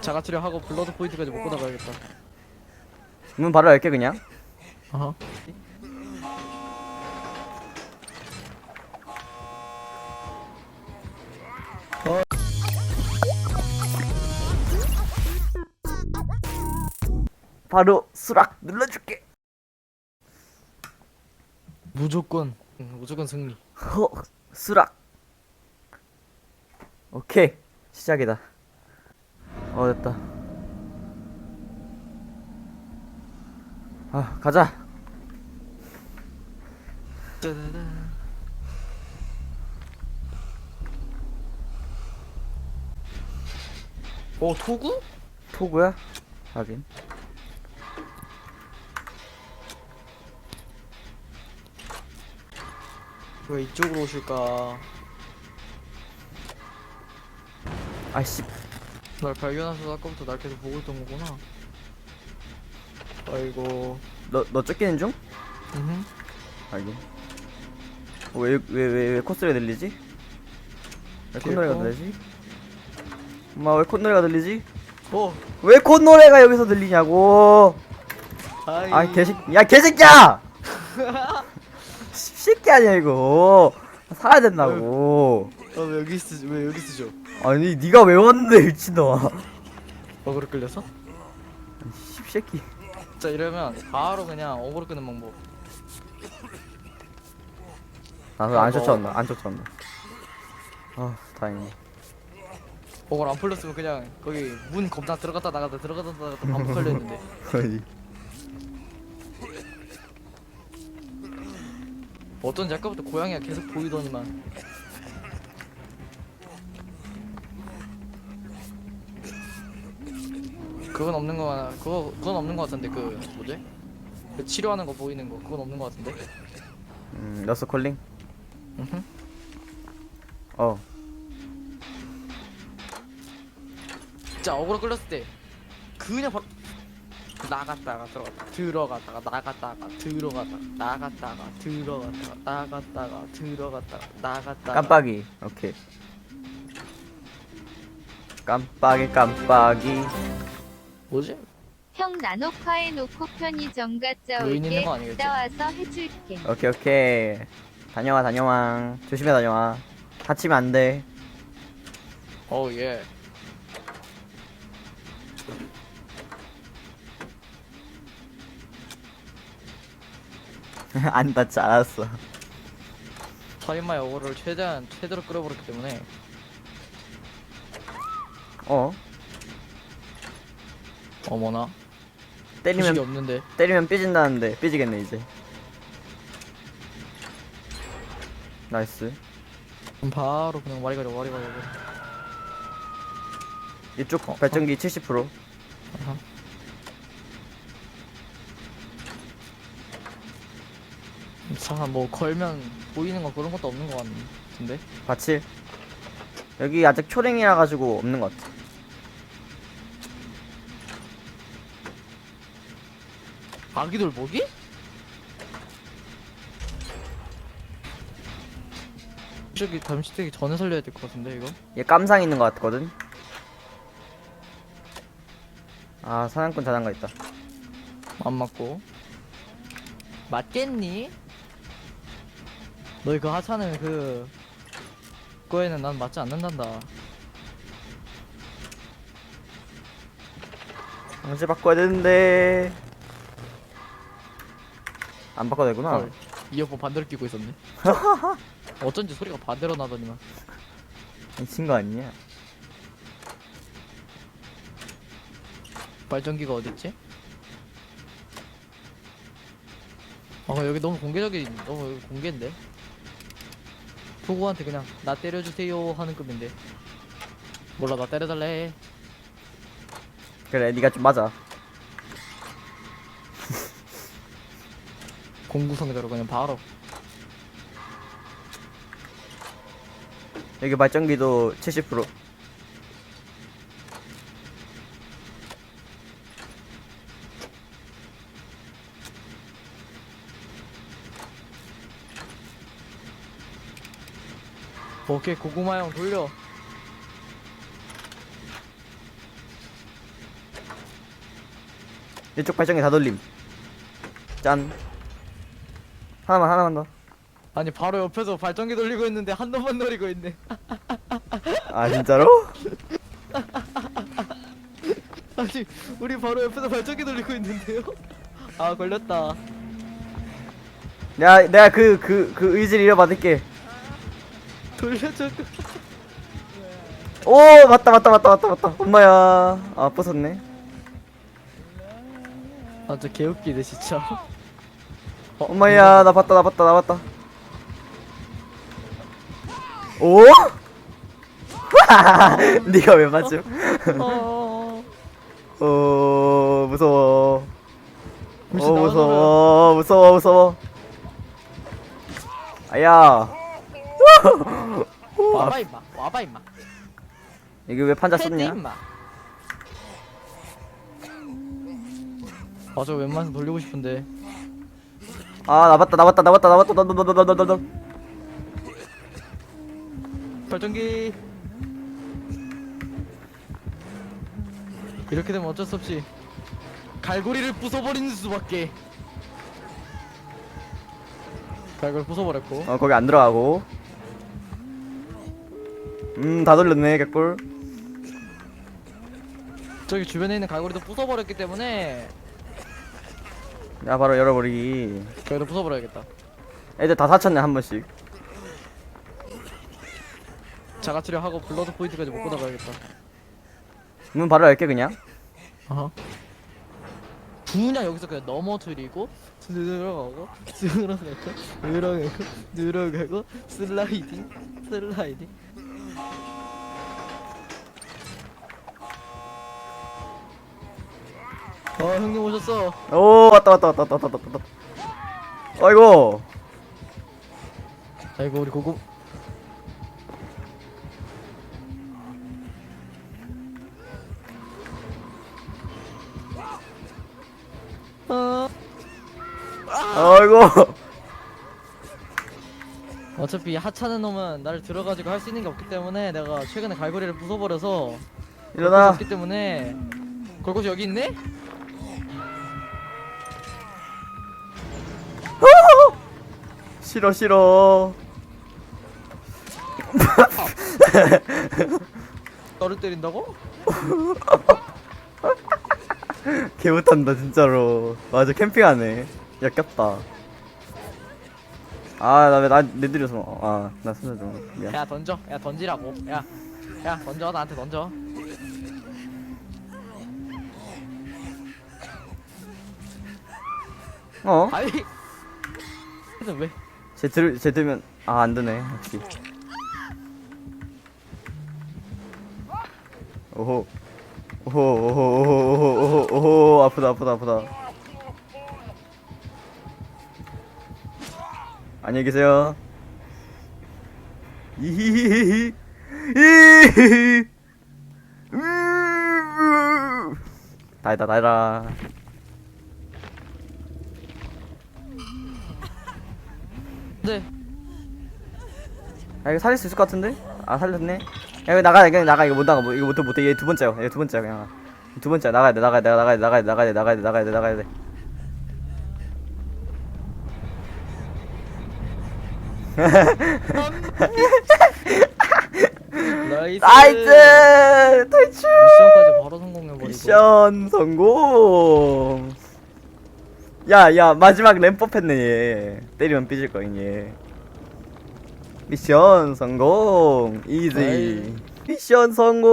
자가 치료 하고 블러드 포인트까지 먹고 나가야겠다. 문 바로 열게 그냥 어허. 바로 수락 눌러줄게 무조건 응, 무조건 승리. 허 수락 오케이 시작이다 어 됐다 아 가자. 어 토구? 토구야 하긴 왜 이쪽으로 오실까? 아이씨 날 발견하셔서 아까부터 날 계속 보고 있던 거구나. 아이고. 너 너 쫓기는 중? 음. 하긴 왜왜 왜 왜 콧소리가 들리지? 왜 콧노래가. 들리지? 엄마 왜 콧노래가 들리지? 어. 왜 콧노래가 여기서 들리냐고 아이. 아 개새끼 야 개새끼야 새끼 아니야 이거 살아야 된다고 어, 왜 여기 쓰? 왜 여기 쓰죠? 아니 네가 왜 왔는데 미친놈아 어그로 끌려서? 씹새끼 자 이러면 바로 그냥 어그로 끄는 방법. 나안 아, 쫓아온다 안 쫓아온다 아 다행이네 어그로 안 풀렸으면 그냥 거기 문 겁나 들어갔다 나갔다 들어갔다 나갔다 반복하려 했는데. 어이. 어쩐지 아까부터 고양이가 계속 보이더니만. 그건 없는 거 같- 그거 그건 없는 거 같은데 그 뭐지? 그 치료하는 거 보이는 거 그건 없는 거 같은데. 음 러스 콜링 음흠. 어자 어그로 끌렸을 때 그냥 바로 나갔다가 들어갔다 들어갔다가 나갔다가 들어갔다가 나갔다가 들어갔다가 나갔다가 들어갔다가 나갔다가 깜빡이 오케이 깜빡이 깜빡이 뭐지? 형 나노카에 놓고 편의점 갔다 요인 있는 올게. 거 아니겠지? 갔다 와서 해줄게. 오케이 오케이. 다녀와 다녀와. 조심해 다녀와. 다치면 안돼. 어우 예. 안 다치 알았어. 살인마의 어그로를 최대한 최대로 끌어버렸기 때문에. 어 어머나. 때리면 없는데. 때리면 삐진다는데 삐지겠네 이제. 나이스. 그럼 바로 그냥 와리가리 와리가리 와리가리. 이쪽 어, 발전기 70% 아하. 자뭐 걸면 보이는 거 그런 것도 없는 거 같은데? 바칠 여기 아직 초랭이라 가지고 없는 것 같아 아기돌 먹이? 저기 잠시되기 전에 살려야 될 것 같은데 이거? 얘 깜상 있는 것 같거든. 아 사냥꾼 자장가 있다. 안 맞고. 맞겠니? 너희 그 하찮은 그 그거에는 난 맞지 않는단다. 방지 바꿔야 되는데 안 바꿔도 되구나. 헐 이어폰 반대로 끼고 있었네. 어쩐지 소리가 반대로 나더니만. 미친 거 아니냐 발전기가 어딨지? 아 여기 너무 공개적인 너무 여기 공개인데? 토구한테 그냥 나 때려주세요 하는 급인데. 몰라 나 때려달래. 그래 네가 좀 맞아 공구성대로 그냥 바로. 여기 발전기도 70% 오케이 고구마 형 돌려. 이쪽 발전기 다 돌림. 짠 하나만 하나만 더. 아니 바로 옆에서 발전기 돌리고 있는데 한 놈만 노리고 있네. 아 진짜로? 아니 우리 바로 옆에서 발전기 돌리고 있는데요? 아 걸렸다. 내가 내가 그 그 그 의지를 이어받을게. 돌려줘. 오 맞다 맞다 맞다 맞다 맞다. 엄마야. 아 부쉈네. 아저 개웃기네 진짜 어, 엄마야 나 봤다 나 봤다 나 봤다. 오? 네가 왜 맞죠? 어, 어 무서워. 어. 무서워 무서워 무서워. 아야. 와봐 임마. 와봐 임마. 이거 왜 판자 썼냐? 임마. 아저 웬만해서 돌리고 싶은데 아 나봤다 나봤다 나봤다 나봤다. 나나나나나나 발전기. 이렇게 되면 어쩔 수 없이 갈고리를 부숴버리는 수밖에. 갈고리 부숴버렸고. 어 거기 안 들어가고. 음다 돌렸네 개꿀. 저기 주변에 있는 갈고리도 부숴버렸기 때문에 야 바로 열어버리기. 저기도 부숴버려야겠다. 애들 다 다쳤네 한 번씩. 자가 치료하고 블러드 포인트까지 먹고 나가야겠다. 문 바로 열게 그냥. 어허. 그냥 여기서 그냥 넘어뜨리고 들어가고 들어가고 들어가고 들어가고 슬라이딩 슬라이딩 어 형님 오셨어. 오 왔다 왔다 왔다 왔다 왔다 왔다 왔다. 아이고. 아이고 우리 고고. 어 아이고. 어차피 하찮은 놈은 나를 들어가지고 할 수 있는 게 없기 때문에 내가 최근에 갈고리를 부숴버려서 일어나. 없기 때문에. 골고시 여기 있네? 싫어 싫어. 너를 때린다고? 개 못한다 진짜로. 맞아 캠핑하네. 역겹다. 아나왜나내 들여서. 아나 순서 좀 미안. 야 던져. 야 던지라고. 야야 던져. 나한테 던져. 어? 아이 그래서 왜 쟤 들, 쟤 들면 아 안 되네 역시 오호. 오호 오호 오호 오호 오호 오호 아프다 아프다 아프다. 안녕히 계세요. 이히히히히. 이히히 으으으. 다이다 다이다 네. 야 이거 살릴 수 있을 것 같은데? 아 살렸네. 야 이거 나가 그냥 나가. 이거 못 나가. 뭐 이거 못 못해. 얘두 번째야. 얘 두 번째야 그냥. 두 번째야. 나가야 돼. 나가야 돼. 나가야 돼. 나가야 돼. 나가야 돼. 나가야 돼. 나가야 돼. 나가야 돼. 나이스. 나이스! 탈출! 미션까지 바로 성공해버리고. 미션 성공 야 야 마지막 램법 했네 얘. 때리면 삐질 거인 얘 미션 성공. 이지. 미션 성공